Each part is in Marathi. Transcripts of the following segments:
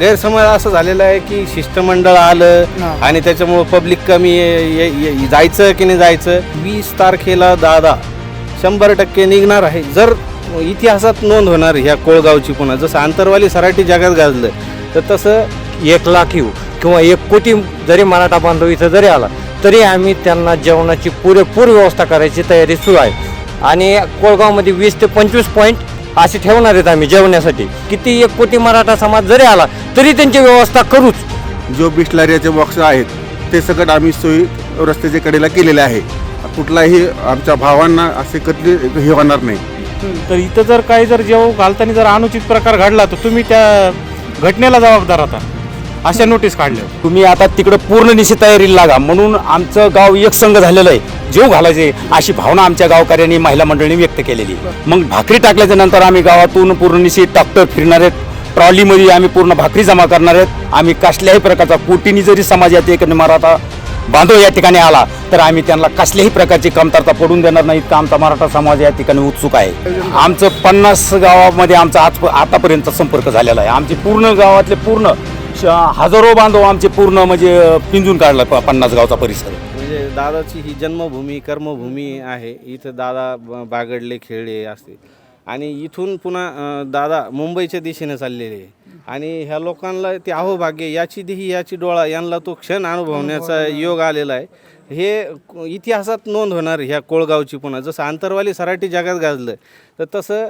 गैरसमज असं झालेला आहे की शिष्टमंडळ आलं. आणि त्याच्यामुळं पब्लिक कमी ये- जायचं की नाही जायचं? वीस तारखेला दादा शंभर टक्के निघणार आहे. जर इतिहासात नोंद होणार ह्या कोळगावची पुन्हा जसं आंतरवाली सराठी जगात गाजलं तर तसं एक लाख येऊ किंवा एक कोटी जरी मराठा बांधव इथं जरी आला तरी आम्ही त्यांना जेवणाची पुरेपूर व्यवस्था करायची तयारी सुरू आहे. आणि कोळगावमध्ये वीस ते पंचवीस पॉईंट असे ठेवणार आहेत आम्ही जेवण्यासाठी. किती एक कोटी मराठा समाज जरी आला तरी त्यांची व्यवस्था करूच. जो बिस्लरियाचे बॉक्स आहेत ते सगळं आम्ही सोयी रस्त्याच्या कडेला केलेले आहे. कुठलाही आमच्या भावांना असे कधी हे होणार नाही. तर इथं जर काही जर जेव घालताना जर अनुचित प्रकार घडला तर तुम्ही त्या घटनेला जबाबदार आता. अशा नोटीस काढल्या. तुम्ही आता तिकडं पूर्ण निशी तयारीला लागा. म्हणून आमचं गाव एक संघ झालेलं आहे. जीव घालायचे अशी भावना आमच्या गावकऱ्यांनी महिला मंडळींनी व्यक्त केलेली. आहे. मग भाकरी टाकल्याच्या नंतर आम्ही गावातून पूर्ण निशी ट्रॅक्टर फिरणार आहेत. ट्रॉलीमध्ये आम्ही पूर्ण भाकरी जमा करणार आहेत. आम्ही कसल्याही प्रकारचा कोटीनी जरी समाज या ठिकाणी मराठा बांधव या ठिकाणी आला तर आम्ही त्यांना कसल्याही प्रकारची कमतरता पडून देणार नाही. तर आमचा मराठा समाज या ठिकाणी उत्सुक आहे. आमचं पन्नास गावामध्ये आमचा आज आतापर्यंत संपर्क झालेला आहे. आमचे पूर्ण गावातले पूर्ण हजारो बांधव आमचे पूर्ण म्हणजे पिंजून काढला प- पन्नास गावचा परिसर. म्हणजे दादाची ही जन्मभूमी कर्मभूमी आहे. इथं दादा ब- बागडले खेळले असते. आणि इथून पुन्हा अं, दादा मुंबईच्या दिशेने चाललेले आहे. आणि ह्या लोकांना ते अहोभाग्य याची देही याची डोळा यांना तो क्षण अनुभवण्याचा योग आलेला आहे. हे क- इतिहासात नोंद होणार ह्या कोळगावची पुन्हा. जसं आंतरवाली सराठी जगात गाजलं तर तसं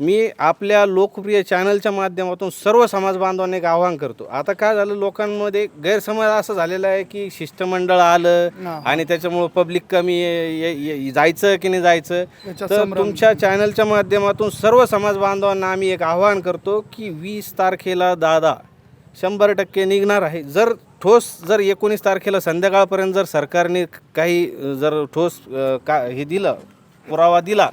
मी आपल्या लोकप्रिय चॅनलच्या माध्यमातून सर्व समाज बांधवांना एक आवाहन करतो आता काय झालं लोकांमध्ये गैरसमज असं झालेला आहे की शिष्टमंडळ आलं. आणि त्याच्यामुळं पब्लिक कमी ये- जायचं की नाही जायचं तर. तुमच्या चॅनलच्या माध्यमातून सर्व समाज बांधवांना आम्ही एक आवाहन करतो की वीस तारखेला दादा शंभर टक्के निघणार आहे जर ठोस जर एकोणीस तारखेला संध्याकाळपर्यंत जर सरकारने काही अ, जर ठोस अ, का हे दिलं पुरावा दिला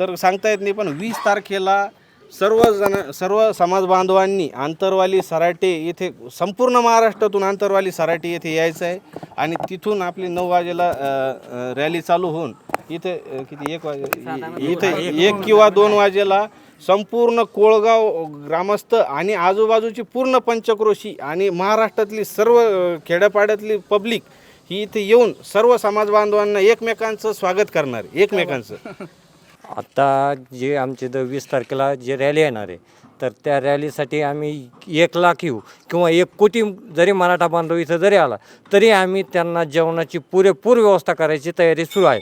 तर सांगता येत नाही पण वीस तारखेला सर्वजण सर्व समाज बांधवांनी आंतरवाली सराटे येथे संपूर्ण महाराष्ट्रातून आंतरवाली सराटे येथे यायचं आहे. आणि तिथून आपली नऊ वाजेला रॅली चालू होऊन इथे किती एक वाजे इथे एक किंवा दोन वाजेला संपूर्ण कोळगाव ग्रामस्थ आणि आजूबाजूची पूर्ण पंचक्रोशी आणि महाराष्ट्रातली सर्व खेड्यापाड्यातली पब्लिक ही इथे येऊन सर्व समाज बांधवांना एकमेकांचं स्वागत करणार एकमेकांचं. आता जे आमचे द वीस तारखेला जे रॅली येणार आहे तर त्या रॅलीसाठी आम्ही एक लाख येऊ किंवा एक कोटी जरी मराठा बांधव इथं जरी आला तरी आम्ही त्यांना जेवणाची पुरेपूर व्यवस्था करायची तयारी सुरू आहे.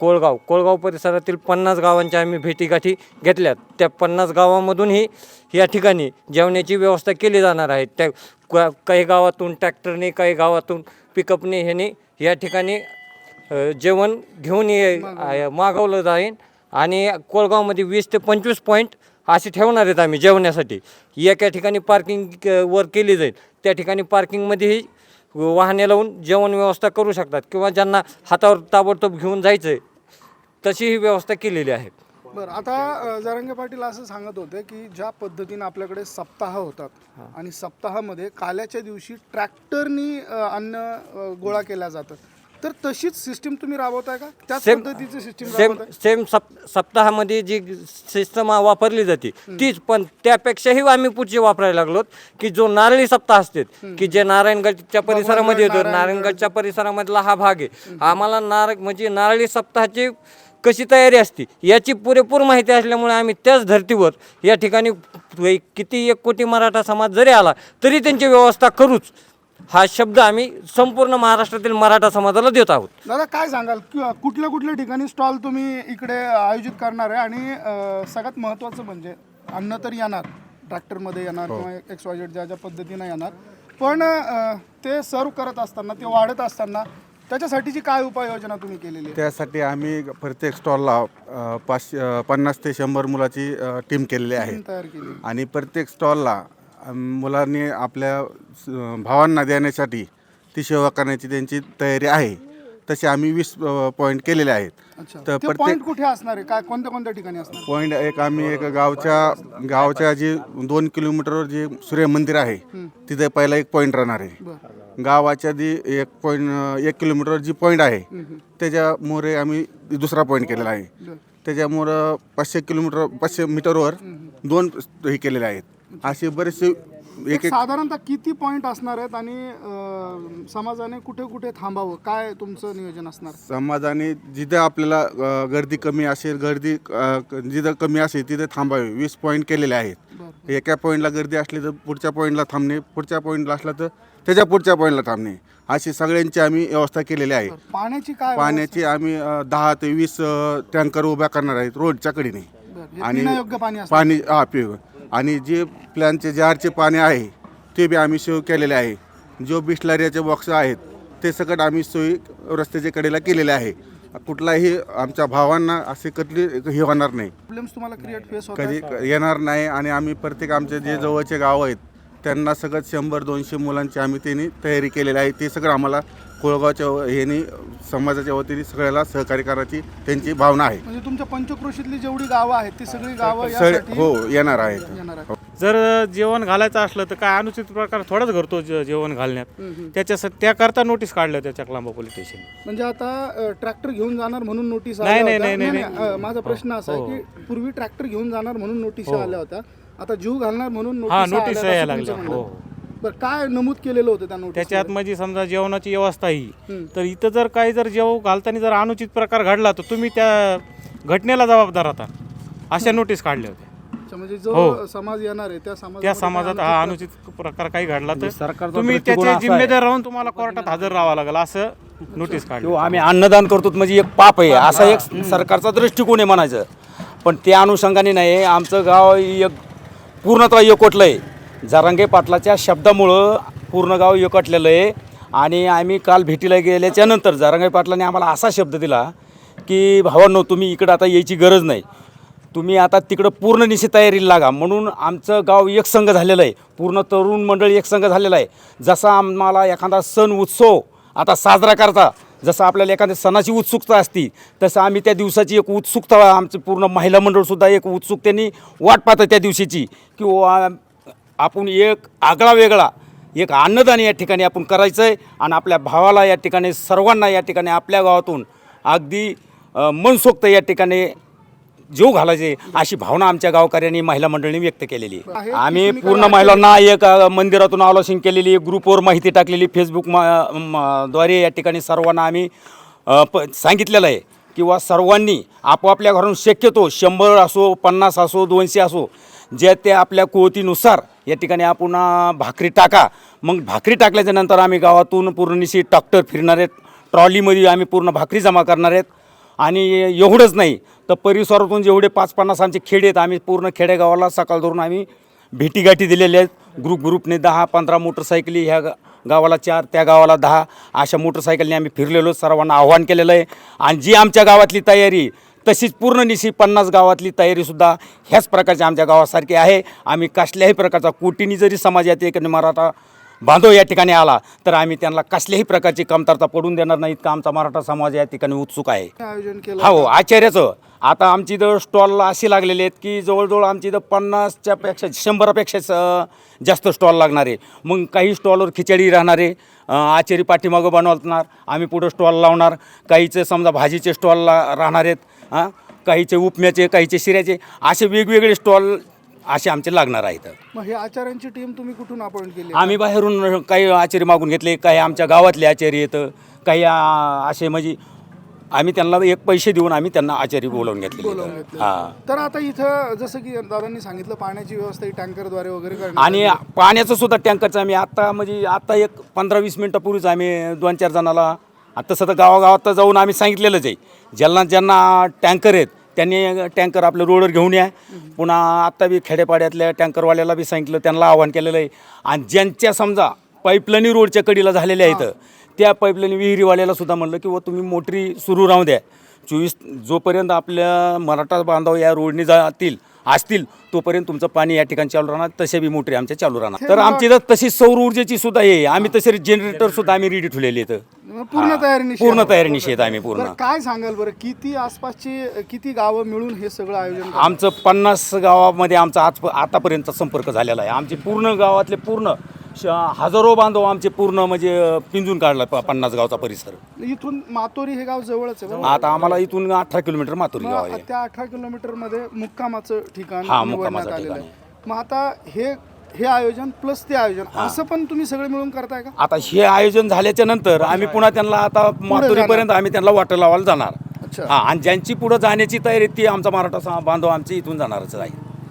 कोळगाव कोळगाव परिसरातील पन्नास गावांच्या आम्ही भेटीगाठी घेतल्यात. त्या पन्नास गावामधूनही या ठिकाणी जेवणाची व्यवस्था केली जाणार आहे. त्या काही गावातून ट्रॅक्टरने काही गावातून पिकअपने ह्याने या ठिकाणी जेवण घेऊन ये मागवलं. जाईल आणि कोळगावमध्ये वीस ते पंचवीस पॉईंट असे ठेवणार आहेत आम्ही जेवण्यासाठी. एका ठिकाणी पार्किंग वर केली जाईल. त्या ठिकाणी पार्किंगमध्येही वाहने लावून जेवण व्यवस्था करू शकतात किंवा ज्यांना हातावर ताबडतोब घेऊन जायचं आहे तशी ही व्यवस्था केलेली आहे. बरं आता जरांगे पाटील असं सांगत होते की ज्या पद्धतीने आपल्याकडे सप्ताह होतात आणि सप्ताहामध्ये काल्याच्या दिवशी ट्रॅक्टरनी अन्न गोळा केलं जातं तर तशीच सिस्टीम तुम्ही राबवताय का? त्याच सेम पद्धतीची सिस्टीम सेम राबवताय? सेम सप सप्ताहामध्ये जी सिस्टम वापरली जाते तीच पण त्यापेक्षाही आम्ही पुढची वापरायला लागलो की जो नारळी सप्ताह असते की जे नारायणगडच्या परिसरामध्ये येतो नारायणगड. नारायणगडच्या परिसरामधला हा भाग आहे. आम्हाला नार म्हणजे नारळी सप्ताहाची कशी तयारी असते याची पुरेपूर माहिती असल्यामुळे आम्ही त्याच धर्तीवर या ठिकाणी किती एक कोटी मराठा समाज जरी आला तरी त्यांची व्यवस्था करूच. हा शब्द आम्ही संपूर्ण महाराष्ट्रातील मराठा समाजाला देत आहोत. दादा काय सांगाल? कि- कुठल्या कुठल्या ठिकाणी स्टॉल तुम्ही इकडे आयोजित करणार आहे? आणि अ, सगळ्यात महत्त्वाचं म्हणजे अन्न तर येणार ट्रॅक्टरमध्ये येणार किंवा एक्स वाय झेड ज्या ज्या पद्धतीनं येणार. पण अ, ते सर्व करत असताना ते वाढत असताना त्याच्यासाठीची काय उपाययोजना तुम्ही केलेली आहे? त्यासाठी आम्ही प्रत्येक स्टॉलला अ, पाचशे अ, पन्नास ते शंभर मुलाची टीम केलेली आहे. टीम तयार केली आणि प्रत्येक स्टॉलला मुलांनी आपल्या भावांना देण्यासाठी ती सेवा करण्याची त्यांची तयारी आहे. तसे आम्ही वीस पॉईंट केलेले आहेत. तर प्रत्येक पॉईंट कुठे असणार आहे? काय कोणत्या कोणत्या ठिकाणी असणार पॉईंट एक आम्ही एक गावच्या गावच्या जे दोन किलोमीटरवर जे सूर्य मंदिर आहे तिथे पहिला एक पॉईंट राहणार आहे. गावाच्या जी एक पॉईंट एक किलोमीटर जी पॉईंट आहे त्याच्या मोरे आम्ही दुसरा पॉईंट केलेला आहे. त्याच्यामुळं पाचशे किलोमीटर पाचशे मीटरवर दोन हे केलेले आहेत. असे बरेचसे एक एक साधारणतः किती पॉइंट असणार आहेत आणि अं, समाजाने कुठे कुठे थांबावं? काय तुमचं नियोजन असणार? समाजाने जिथं आपल्याला अ, गर्दी कमी असेल गर्दी अ, क- जिथं कमी असेल तिथे थांबावे. वीस पॉईंट केलेले आहेत. एका पॉईंटला गर्दी असली तर पुढच्या पॉईंटला थांबणे. पुढच्या पॉईंटला असला तर त्याच्या पुढच्या पॉईंटला थांबणे. अशी सगळ्यांची आम्ही व्यवस्था केलेली आहे. पाण्याची काय पाण्याची आम्ही अ, दहा ते वीस अ, टँकर उभ्या करणार आहेत रोडच्या कडेने. आणि पाणी असणार. पाणी हा पिऊ आणि जे प्लॅनचे जारचे पाणी आहे ते बी आम्ही सेव केलेले आहे. जो बिस्लरियाचे बॉक्स आहेत ते सकट आम्ही सोयी रस्त्याच्या कडेला केलेले आहे. कुठलाही आमच्या भावांना असे कधली हे होणार नाही. प्रॉब्लेम्स तुम्हाला क्रिएट फेस कधी येणार नाही आणि आम्ही प्रत्येक आमचे जे जवळचे गाव आहेत त्यांना सगळं शंभर दोनशे मुलांची आम्ही त्यांनी तयारी केलेली आहे. ते सगळं आम्हाला कोळगावच्या ह्यानी समाजाच्या वतीने सगळ्याला सहकार्य करायची त्यांची भावना आहे. म्हणजे तुमच्या पंचक्रोशीतली जेवढी गावं आहेत ती सगळी गावं सगळे यासाठी हो येणार आहेत. येणार आहेत. जर जेवण घालायचं असलं तर काय अनुचित प्रकार थोडाच घडतो जे- जेवण घालण्यात. त्याच्यासाठी त्याकरता नोटीस काढलं त्याच्या क्लांबा पोलीस स्टेशन. म्हणजे आता ट्रॅक्टर घेऊन जाणार म्हणून नोटीस नाही, आल्या नाही, होत्या. नाही, नाही, नाही, अ, माझा प्रश्न असा आहे की पूर्वी ट्रॅक्टर घेऊन जाणार म्हणून नोटीस आल्या होत्या. आता जीव घालणार म्हणून हा नोटीस यायला लागल्या हो. बरं काय नमूद केलेलं होतं त्या नोटीस त्याच्यात म्हणजे समजा जेवणाची व्यवस्था ही. तर इथं जर काही जर जेव घालताना जर अनुचित प्रकार घडला तर तुम्ही त्या घटनेला जबाबदार आता अशा नोटीस काढल्या होत्या म्हणजे जो हो. समाज येणार आहे त्या समाज त्या समाजात हा अनुचित प्रकार काही घडला तर सरकारचा तुम्ही दृष्टिकोन त्याचे असा आहे. जिम्मेदार राहून तुम्हाला कोर्टात हजर राहावं लागेल असं नोटीस काढली किंवा आम्ही अन्नदान करतो म्हणजे एक पाप आहे असा एक सरकारचा दृष्टिकोन आहे म्हणायचं. पण त्या अनुषंगाने नाही आमचं गाव एक पूर्णतः एकवटलं आहे जारांगे पाटलाच्या शब्दामुळं पूर्ण गाव एकटलेलं आहे. आणि आम्ही काल भेटीला गेल्याच्यानंतर नंतर पाटलाने आम्हाला असा शब्द दिला की भावांनो तुम्ही इकडं आता यायची गरज नाही. तुम्ही आता तिकडं पूर्ण निश्चित तयारीला लागा. म्हणून आमचं गाव एकसंघ झालेलं आहे. पूर्ण तरुण मंडळ एकसंघ झालेलं आहे. जसा आम्हाला एखादा सण उत्सव आता साजरा करता जसं आपल्याला एखाद्या सणाची उत्सुकता असती तसं आम्ही त्या दिवसाची एक उत्सुकता आमचं पूर्ण महिला मंडळसुद्धा एक उत्सुकतेने वाट पाहतं त्या दिवशीची. की वा- आपण एक आगळा वेगळा एक अन्नदान या ठिकाणी आपण करायचं आहे आणि आपल्या भावाला या ठिकाणी सर्वांना या ठिकाणी आपल्या गावातून अगदी मनसोक्त या ठिकाणी जीव घालायचे अशी भावना आमच्या गावकऱ्यांनी महिला मंडळीने व्यक्त केलेली. आहे. आम्ही पूर्ण महिलांना एक मंदिरातून आलोचन केलेली ग्रुपवर माहिती टाकलेली फेसबुकद्वारे या ठिकाणी सर्वांना आम्ही प सांगितलेलं आहे. किंवा सर्वांनी आपापल्या घरून शक्यतो शंभर असो पन्नास असो दोनशे असो ज्या ते आपल्या कुवतीनुसार या ठिकाणी आपण भाकरी टाका. मग भाकरी टाकल्याच्या नंतर आम्ही गावातून पूर्णनिशी ट्रॅक्टर फिरणार आहेत. ट्रॉलीमध्ये आम्ही पूर्ण भाकरी जमा करणार आहेत. आणि एवढंच नाही तर परिसरातून जेवढे पाच पन्नास आमचे खेडे आहेत आम्ही पूर्ण खेडेगावाला सकाळ धरून आम्ही भेटीगाठी दिलेल्या आहेत. ग्रुप ग्रुपने दहा पंधरा मोटरसायकली ह्या गावाला चार त्या गावाला दहा. अशा मोटरसायकलने आम्ही फिरलेलो सर्वांना आव्हान केलेलं आहे. आणि जी आमच्या गावातली तयारी तशीच पूर्ण निशी पन्नास गावातली तयारीसुद्धा ह्याच प्रकारची आमच्या गावासारखी आहे. आम्ही कसल्याही प्रकारचा कोटीनी जरी समाज यात एक मराठा बांधव या ठिकाणी आला तर आम्ही त्यांना कसल्याही प्रकारची कमतरता पडून देणार नाहीत का आमचा मराठा समाज या ठिकाणी उत्सुक आहे. आयोजन केलं हो आचार्याचं. आता आमची इथं स्टॉल अशी लागलेले आहेत की जवळजवळ आमची इथं पन्नासच्या पेक्षा शंभरापेक्षा स- जास्त स्टॉल लागणार आहे. मग काही स्टॉलवर खिचडी राहणार आहे. अं, आचारी पाठीमागं बनवणार. आम्ही पुढं स्टॉल लावणार. काहीचे समजा भाजीचे स्टॉल ला राहणार आहेत. हां? काहीचे उपम्याचे काहीचे शिऱ्याचे असे वेगवेगळे स्टॉल असे आमचे लागणार आहेत. मग हे आचार्यांची टीम तुम्ही कुठून अपॉइंट केली? आम्ही बाहेरून काही आचार्य मागून घेतले काही आमच्या गावातले आचार्य येतं काही असे म्हणजे आम्ही त्यांना एक पैसे देऊन आम्ही त्यांना आचार्य बोलावून घेतले. हां. तर आता इथं जसं की दादांनी सांगितलं पाण्याची व्यवस्था ही टँकरद्वारे वगैरे आणि. पाण्याचं सुद्धा टँकरचं आम्ही आत्ता म्हणजे आत्ता एक पंधरा वीस मिनटापूर्वीच आम्ही दोन चार जणाला आता तसं तर गावागावात तर जाऊन आम्ही सांगितलेलंच आहे. ज्यांना ज्यांना टँकर आहेत त्यांनी टँकर आपलं रोडवर घेऊन या. पुन्हा आत्ता बी खेडेपाड्यातल्या टँकरवाल्याला बी सांगितलं त्यांना आव्हान केलेलं आहे. आणि ज्यांच्या समजा पाईपलाईनी रोडच्या कडीला झालेल्या आहेत त्या पाईपलाईन विहिरीवाल्याला सुद्धा म्हणलं की व तुम्ही मोटरी सुरू राहू द्या. चोवीस जोपर्यंत आपल्या मराठा बांधव या रोडने जातील असतील तोपर्यंत तुमचं पाणी या ठिकाणी चालू राहणार. तसे बी मोटरी आमच्या चालू राहणार. तर आमची तशी सौर ऊर्जेची सुद्धा आहे. आम्ही तसे जनरेटर सुद्धा आम्ही रेडी ठेवलेले आहेत. पूर्ण तयारी पूर्ण तयारी निषेध आम्ही पूर्ण. बरं काय सांगाल बरं? किती आसपासची किती गावं मिळून हे सगळं आयोजन करतात? आमचं पन्नास गावामध्ये आमचा आज आतापर्यंत संपर्क झालेला आहे. आमचे पूर्ण गावातले पूर्ण श- हजारो बांधव आमचे पूर्ण म्हणजे अं, पिंजून काढला प- पन्नास गावचा परिसर. इथून मातोरी हे गाव जवळच आहे? आता आम्हाला इथून अठरा किलोमीटर माथुरी गाव मग आहे. त्या अठरा किलोमीटरमध्ये मुक्कामाचं ठिकाण हा, निवडण्यात मुक्कामाचं आलेलं ठिकाण आहे. मग आता हे हे आयोजन प्लस ते आयोजन असं पण तुम्ही सगळे मिळून करताय का? आता हे आयोजन झाल्याच्यानंतर आम्ही पुन्हा त्यांना आता माथुरीपर्यंत आम्ही त्यांना वाटर लावायला जाणार. अच्छा. हा आणि ज्यांची पुढे जाण्याची तयारी ती आमचा मराठा बांधव आमची इथून जाणारच आहे.